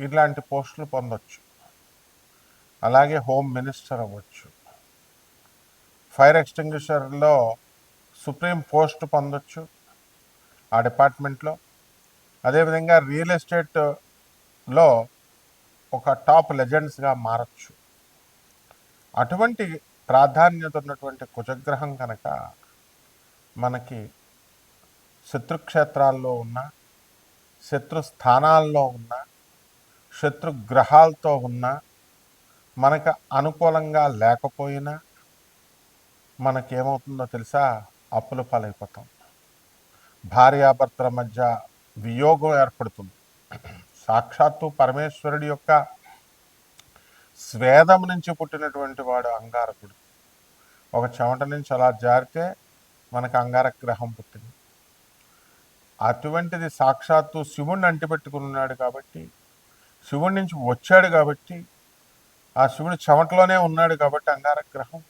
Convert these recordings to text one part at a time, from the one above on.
ఇలాంటి పోస్టులు పొందొచ్చు. అలాగే హోమ్ మినిస్టర్ అవ్వచ్చు. ఫైర్ ఎక్స్టింగ్విషర్లో సుప్రీం పోస్ట్ పొందొచ్చు ఆ డిపార్ట్మెంట్లో. అదేవిధంగా రియల్ ఎస్టేట్లో ఒక టాప్ లెజెండ్స్గా మారచ్చు. అటువంటి ప్రాధాన్యత ఉన్నటువంటి కుజగ్రహం కనుక మనకి శత్రుక్షేత్రాల్లో ఉన్న శత్రు స్థానాల్లో ఉన్న శత్రుగ్రహాలతో ఉన్న మనకు అనుకూలంగా లేకపోయినా మనకేమవుతుందో తెలుసా? అప్పుల పాలైపోతాం. భార్యాభర్తల మధ్య వియోగం ఏర్పడుతుంది. సాక్షాత్తు పరమేశ్వరుడి యొక్క స్వేదం నుంచి పుట్టినటువంటి వాడు అంగారకుడు. ఒక చెమట నుంచి అలా జారితే మనకు అంగారక గ్రహం పుట్టింది. అటువంటిది సాక్షాత్తు శివుణ్ణి అంటిపెట్టుకుని ఉన్నాడు కాబట్టి శివుడి నుంచి వచ్చాడు కాబట్టి ఆ శివుడు చెమటలోనే ఉన్నాడు కాబట్టి అంగారక గ్రహం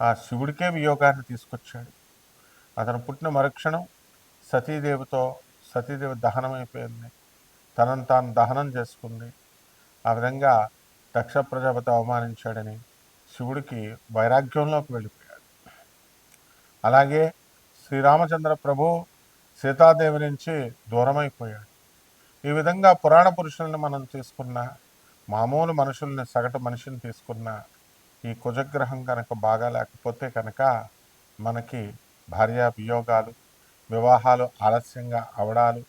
ఆ శివుడికే వియోగాన్ని తీసుకొచ్చాడు. అతను పుట్టిన మరుక్షణం సతీదేవితో సతీదేవి దహనం అయిపోయింది తనను తాను దహనం చేసుకుంది. ఆ విధంగా దక్ష ప్రజాపతి అవమానించాడని శివుడికి వైరాగ్యంలోకి వెళ్ళిపోయాడు. అలాగే శ్రీరామచంద్ర ప్రభు సీతాదేవి నుంచి దూరమైపోయాడు. ఈ విధంగా పురాణ పురుషుల్ని మనం తీసుకున్న మామూలు మనుషుల్ని సగటు మనిషిని తీసుకున్న ఈ కుజగ్రహం కనుక బాగా లేకపోతే కనుక మనకి భార్యా వియోగాలు వివాహాలు ఆలస్యంగా అవడాలు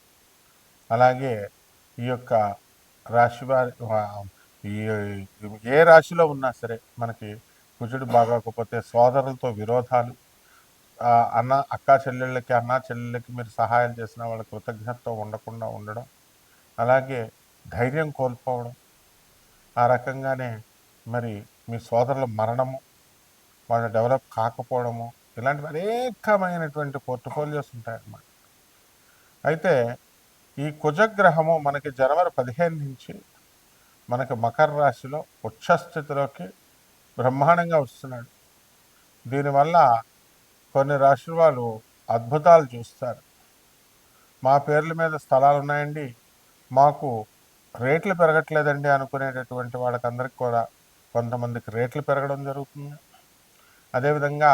అలాగే ఈ యొక్క రాశి వారి ఏ రాశిలో ఉన్నా సరే మనకి కుజుడు బాగోకపోతే సోదరులతో విరోధాలు అన్న అక్క చెల్లెళ్ళకి అన్న చెల్లెళ్ళకి మీరు సహాయం చేసిన వాళ్ళ కృతజ్ఞతతో ఉండకుండా ఉండడం అలాగే ధైర్యం కోల్పోవడం. ఆ రకంగానే మరి మీ సోదరుల మరణము వాళ్ళు డెవలప్ కాకపోవడము ఇలాంటివి అనేకమైనటువంటి పోర్ట్ఫోలియోస్ ఉంటాయన్నమాట. అయితే ఈ కుజగ్రహము మనకి జనవరి పదిహేను నుంచి మనకి మకర రాశిలో ఉచ్చస్థితిలోకి బ్రహ్మాండంగా వస్తున్నాడు. దీనివల్ల కొన్ని రాశుల వాళ్ళు అద్భుతాలు చూస్తారు. మా పేర్ల మీద స్థలాలు ఉన్నాయండి మాకు రేట్లు పెరగట్లేదండి అనుకునేటటువంటి వాళ్ళకందరికి కూడా కొంతమందికి రేట్లు పెరగడం జరుగుతుంది. అదేవిధంగా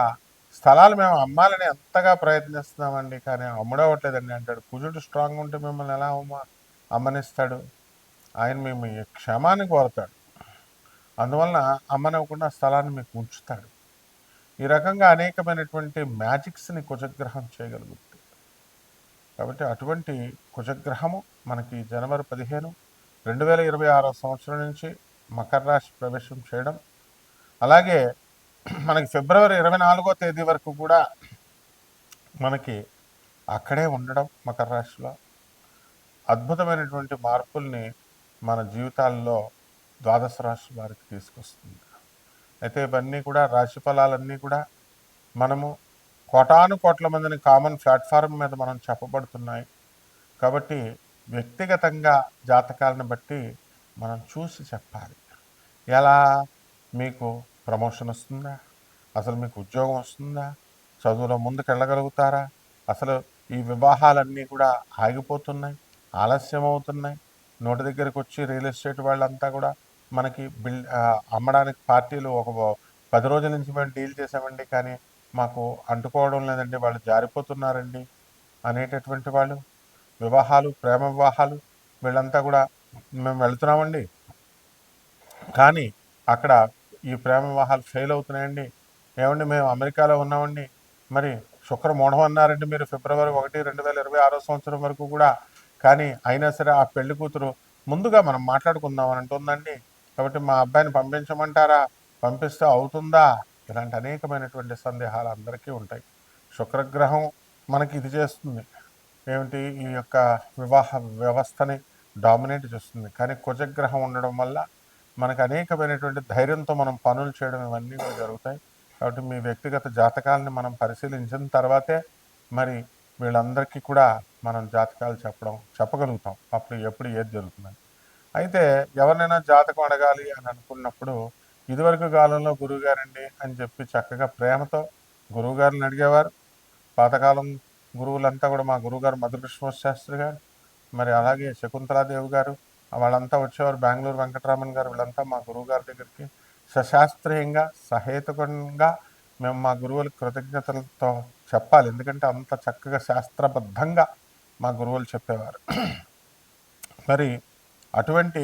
స్థలాలు మేము అమ్మాలని ఎంతగా ప్రయత్నిస్తున్నామండి కానీ అమ్ముడవట్లేదండి అంటాడు కుజుడు స్ట్రాంగ్ ఉంటే మిమ్మల్ని ఎలా అమ్మ అమ్మనిస్తాడు? ఆయన మేము ఈ క్షమాన్ని కోరతాడు. అందువలన అమ్మనివ్వకుండా స్థలాన్ని మీకు ఉంచుతాడు. ఈ రకంగా అనేకమైనటువంటి మ్యాజిక్స్ని కుజగ్రహం చేయగలుగుతుంది. కాబట్టి అటువంటి కుజగ్రహము మనకి జనవరి పదిహేను రెండు వేల ఇరవై ఆరో సంవత్సరం నుంచి మకర రాశి ప్రవేశం చేయడం. అలాగే మనకి ఫిబ్రవరి ఇరవై నాలుగో తేదీ వరకు కూడా మనకి అక్కడే ఉండడం మకర రాశిలో. అద్భుతమైనటువంటి మార్పుల్ని మన జీవితాల్లో ద్వాదశ రాశి వారికి తీసుకొస్తుంది. అయితే ఇవన్నీ కూడా రాశి ఫలాలన్నీ కూడా మనము కోటాను కోట్ల మందిని కామన్ ప్లాట్ఫారం మీద మనం చెప్పబడుతున్నాయి. కాబట్టి వ్యక్తిగతంగా జాతకాలను బట్టి మనం చూసి చెప్పాలి. ఎలా? మీకు ప్రమోషన్ వస్తుందా? అసలు మీకు ఉద్యోగం వస్తుందా? చదువులో ముందుకు వెళ్ళగలుగుతారా అసలు ఈ వివాహాలన్నీ కూడా ఆగిపోతున్నాయి ఆలస్యం అవుతున్నాయి నోటి దగ్గరికి వచ్చి రియల్ ఎస్టేట్ వాళ్ళంతా కూడా మనకి బిల్ అమ్మడానికి పార్టీలు ఒక పది రోజుల నుంచి మేము డీల్ చేసామండి. కానీ మాకు అంటుకోవడం లేదండి వాళ్ళు జారిపోతున్నారండి అనేటటువంటి వాళ్ళు. వివాహాలు ప్రేమ వివాహాలు వీళ్ళంతా కూడా మేము వెళుతున్నామండి. కానీ అక్కడ ఈ ప్రేమ వివాహాలు ఫెయిల్ అవుతున్నాయండి. ఏమండి మేము అమెరికాలో ఉన్నామండి. మరి శుక్ర మూఢం అన్నారండి మీరు ఫిబ్రవరి ఒకటి రెండు వేల ఇరవై ఆరో సంవత్సరం వరకు కూడా. కానీ అయినా సరే ఆ పెళ్ళి కూతురు ముందుగా మనం మాట్లాడుకుందాం అని అంటుందండి. కాబట్టి మా అబ్బాయిని పంపించమంటారా? పంపిస్తే అవుతుందా? ఇలాంటి అనేకమైనటువంటి సందేహాలు అందరికీ ఉంటాయి. శుక్రగ్రహం మనకి ఇది చేస్తుంది. ఏమిటి? ఈ యొక్క వివాహ వ్యవస్థని డామినేట్ చేస్తుంది. కానీ కుజగ్రహం ఉండడం వల్ల మనకు అనేకమైనటువంటి ధైర్యంతో మనం పనులు చేయడం ఇవన్నీ కూడా జరుగుతాయి. కాబట్టి మీ వ్యక్తిగత జాతకాలని మనం పరిశీలించిన తర్వాతే మరి వీళ్ళందరికీ కూడా మనం జాతకాలు చెప్పడం చెప్పగలుగుతాం. అప్పుడు ఎప్పుడు ఏది జరుగుతుంది అయితే ఎవరినైనా జాతకం అడగాలి అని అనుకున్నప్పుడు ఇదివరకు కాలంలో గురువుగారండి అని చెప్పి చక్కగా ప్రేమతో గురువుగారిని అడిగేవారు. పాతకాలం గురువులంతా కూడా మా గురువుగారు మధుకృష్ణ శాస్త్రి గారు మరి అలాగే శకుంతలాదేవి గారు వాళ్ళంతా వచ్చేవారు బెంగళూరు వెంకటరామన్ గారు వీళ్ళంతా మా గురువుగారి దగ్గరికి. సశాస్త్రీయంగా సహేతుకంగా మేము మా గురువులకు కృతజ్ఞతలతో చెప్పాలి. ఎందుకంటే అంత చక్కగా శాస్త్రబద్ధంగా మా గురువులు చెప్పేవారు. మరి అటువంటి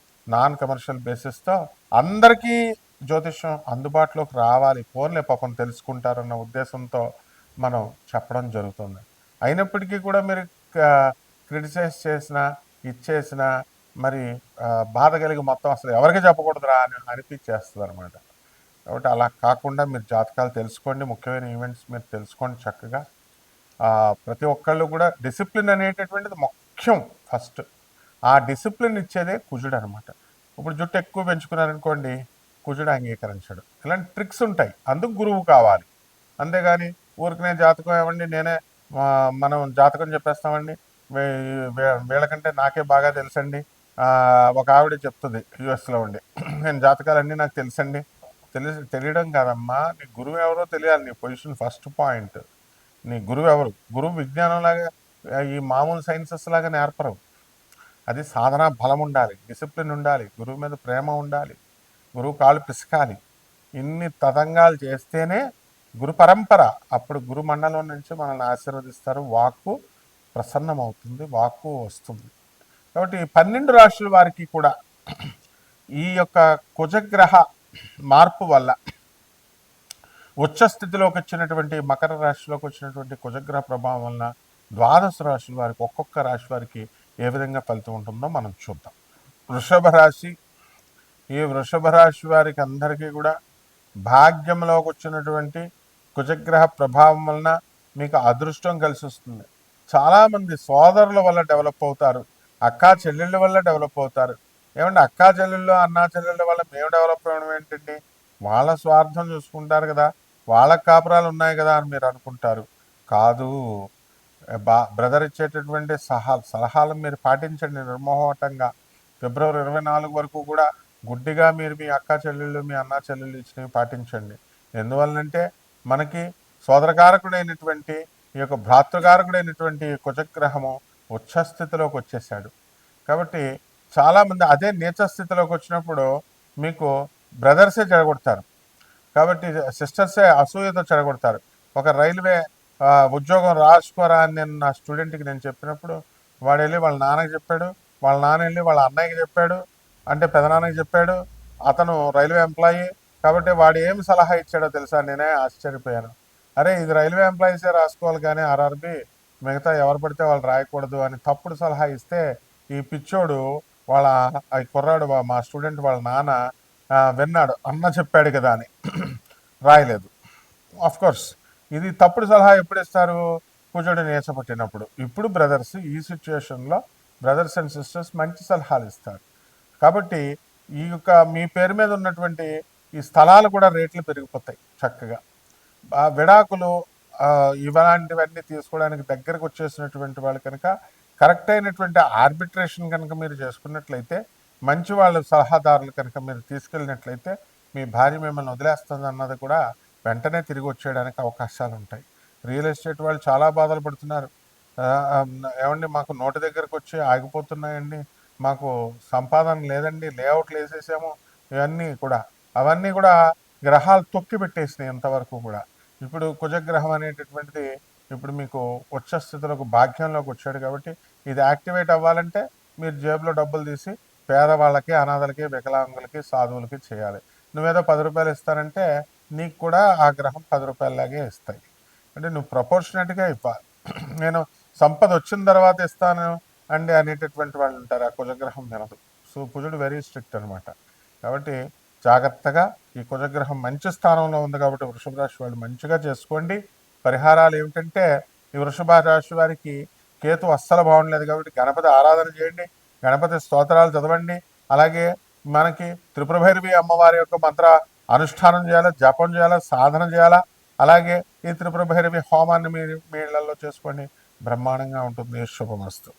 నాన్ కమర్షియల్ బేసిస్తో అందరికీ జ్యోతిష్యం అందుబాటులోకి రావాలి. ఫోన్లే పాపం తెలుసుకుంటారన్న ఉద్దేశంతో మనం చెప్పడం జరుగుతుంది. అయినప్పటికీ కూడా మీరు క్రిటిసైజ్ చేసిన ఇచ్చేసిన మరి బాధ కలిగి మొత్తం అసలు ఎవరికి చెప్పకూడదురా అని అనిపించేస్తుంది అనమాట కాబట్టి అలా కాకుండా మీరు జాతకాలు తెలుసుకోండి. ముఖ్యమైన ఈవెంట్స్ మీరు తెలుసుకోండి చక్కగా. ప్రతి ఒక్కళ్ళు కూడా డిసిప్లిన్ అనేటటువంటిది ముఖ్యం ఫస్ట్. ఆ డిసిప్లిన్ ఇచ్చేదే కుజుడు అనమాట ఇప్పుడు జుట్టు ఎక్కువ పెంచుకున్నారనుకోండి కుజుడు అంగీకరించడు. ఇలాంటి ట్రిక్స్ ఉంటాయి. అందుకు గురువు కావాలి. అంతేగాని ఊరికనే జాతకం ఏమండి నేనే మనం జాతకం చెప్పేస్తామండి. వీళ్ళకంటే నాకే బాగా తెలుసండి. ఒక ఆవిడ చెప్తుంది యుఎస్లో ఉండి. నేను జాతకాలన్నీ నాకు తెలుసండి. తెలిసి తెలియడం కాదమ్మా నీ గురువు ఎవరో తెలియాలి నీ పొజిషన్ ఫస్ట్ పాయింట్. నీ గురువు ఎవరు? గురువు విజ్ఞానం లాగా ఈ మామూలు సైన్సెస్ లాగా నేర్పరు. అది సాధన బలం ఉండాలి డిసిప్లిన్ ఉండాలి గురువు మీద ప్రేమ ఉండాలి గురువు కాళ్ళు పిసకాలి. ఇన్ని తతంగాలు చేస్తేనే గురు పరంపర. అప్పుడు గురు మండలం నుంచి మనల్ని ఆశీర్వదిస్తారు వాక్కు ప్రసన్నమవుతుంది వాక్కు వస్తుంది. కాబట్టి పన్నెండు రాశుల వారికి కూడా ఈ యొక్క కుజగ్రహ మార్పు వల్ల ఉచ్చ స్థితిలోకి వచ్చినటువంటి మకర రాశిలోకి వచ్చినటువంటి కుజగ్రహ ప్రభావం వలన ద్వాదశ రాశుల వారికి ఒక్కొక్క రాశి వారికి ఏ విధంగా ఫలితం ఉంటుందో మనం చూద్దాం. వృషభ రాశి ఈ వృషభ రాశి వారికి అందరికీ కూడా భాగ్యంలోకి వచ్చినటువంటి కుజగ్రహ ప్రభావం వలన మీకు అదృష్టం కలిసి వస్తుంది. చాలామంది సోదరుల వల్ల డెవలప్ అవుతారు అక్కా చెల్లెళ్ళ వల్ల డెవలప్ అవుతారు. ఏమంటే అక్కా చెల్లెళ్ళు అన్నా చెల్లెళ్ళ వల్ల మేము డెవలప్ అవ్వడం ఏంటండి? వాళ్ళ స్వార్థం చూసుకుంటారు కదా వాళ్ళ కాపురాలు ఉన్నాయి కదా అని మీరు అనుకుంటారు. కాదు బ్రదర్ ఇచ్చేటటువంటి సహా సలహాలు మీరు పాటించండి నిర్మోహటంగా ఫిబ్రవరి ఇరవై నాలుగు వరకు కూడా గుడ్డిగా మీరు మీ అక్క చెల్లెళ్ళు మీ అన్న చెల్లెళ్ళు ఇచ్చినవి పాటించండి. ఎందువల్లంటే మనకి సోదరకారకుడైనటువంటి ఈ యొక్క భ్రాతృకారకుడైనటువంటి కుజగ్రహము ఉచ్చస్థితిలోకి వచ్చేసాడు కాబట్టి చాలామంది అదే నీచ స్థితిలోకి వచ్చినప్పుడు మీకు బ్రదర్సే చెడగొడతారు. కాబట్టి సిస్టర్సే అసూయతో చెడగొడతారు. ఒక రైల్వే ఉద్యోగం రాసుకోరా అని నేను నా స్టూడెంట్కి నేను చెప్పినప్పుడు వాడు వెళ్ళి వాళ్ళ నాన్నకి చెప్పాడు వాళ్ళ నాన్న వెళ్ళి వాళ్ళ అన్నయ్యకి చెప్పాడు అంటే పెదనాన్నకి చెప్పాడు అతను రైల్వే ఎంప్లాయీ కాబట్టి వాడు ఏం సలహా ఇచ్చాడో తెలుసా నేనే ఆశ్చర్యపోయాను. అరే ఇది రైల్వే ఎంప్లాయీసే రాసుకోవాలి కానీ ఆర్ఆర్బి మిగతా ఎవరు పడితే వాళ్ళు రాయకూడదు అని తప్పుడు సలహా ఇస్తే ఈ పిచ్చోడు వాళ్ళ ఆ కుర్రాడు మా స్టూడెంట్ వాళ్ళ నాన్న విన్నాడు అన్న చెప్పాడు కదా అని. రాయలేదు. ఆఫ్ కోర్స్ ఇది తప్పుడు సలహా ఎప్పుడు ఇస్తారు కుజుడు నేసపట్టినప్పుడు ఇప్పుడు బ్రదర్స్ ఈ సిచ్యువేషన్లో బ్రదర్స్ అండ్ సిస్టర్స్ మంచి సలహాలు ఇస్తారు. కాబట్టి ఈ యొక్క మీ పేరు మీద ఉన్నటువంటి ఈ స్థలాలు కూడా రేట్లు పెరిగిపోతాయి చక్కగా. ఆ విడాకులు ఇలాంటివన్నీ తీసుకోవడానికి దగ్గరకు వచ్చేసినటువంటి వాళ్ళు కనుక కరెక్ట్ అయినటువంటి ఆర్బిట్రేషన్ కనుక మీరు చేసుకున్నట్లయితే మంచి వాళ్ళ సలహాదారులు కనుక మీరు తీసుకెళ్ళినట్లయితే మీ భార్య మిమ్మల్ని వదిలేస్తుంది అన్నది కూడా వెంటనే తిరిగి వచ్చేయడానికి అవకాశాలు ఉంటాయి. రియల్ ఎస్టేట్ వాళ్ళు చాలా బాధలు పడుతున్నారు. ఏమండి మాకు నోటి దగ్గరకు వచ్చి ఆగిపోతున్నాయండి. మాకు సంపాదన లేదండి లేఅవుట్లు వేసేసాము ఇవన్నీ కూడా అవన్నీ కూడా గ్రహాలు తొక్కి పెట్టేసినాయి ఇంతవరకు కూడా. ఇప్పుడు కుజగ్రహం అనేటటువంటిది ఇప్పుడు మీకు ఉచ్చ స్థితిలోకి భాగ్యంలోకి వచ్చాడు కాబట్టి ఇది యాక్టివేట్ అవ్వాలంటే మీరు జేబులో డబ్బులు తీసి పేదవాళ్ళకి అనాథలకి వికలాంగులకి సాధువులకి చేయాలి. నువ్వేదో పది రూపాయలు ఇస్తానంటే నీకు కూడా ఆ గ్రహం పది రూపాయలలాగే ఇస్తాయి. అంటే నువ్వు ప్రపోర్షనేట్గా ఇవ్వాలి. నేను సంపద వచ్చిన తర్వాత ఇస్తాను అండి అనేటటువంటి వాళ్ళు ఉంటారు. ఆ కుజగ్రహం వినదు. సో కుజుడు వెరీ స్ట్రిక్ట్ అనమాట కాబట్టి జాగ్రత్తగా ఈ కుజగ్రహం మంచి స్థానంలో ఉంది కాబట్టి వృషభ రాశి వాళ్ళు మంచిగా చేసుకోండి. పరిహారాలు ఏమిటంటే ఈ వృషభ రాశి వారికి కేతు అస్సలు బాగుండలేదు కాబట్టి గణపతి ఆరాధన చేయండి. గణపతి స్తోత్రాలు చదవండి. అలాగే మనకి త్రిపుర భైరవి అమ్మవారి యొక్క మంత్ర అనుష్ఠానం చేయాలా జపం చేయాలా సాధన చేయాలా? అలాగే ఈ త్రిపుర భైరవి హోమాన్ని మీరు మీ ఇళ్ళలో చేసుకోండి. బ్రహ్మాండంగా ఉంటుంది. శుభమస్తు.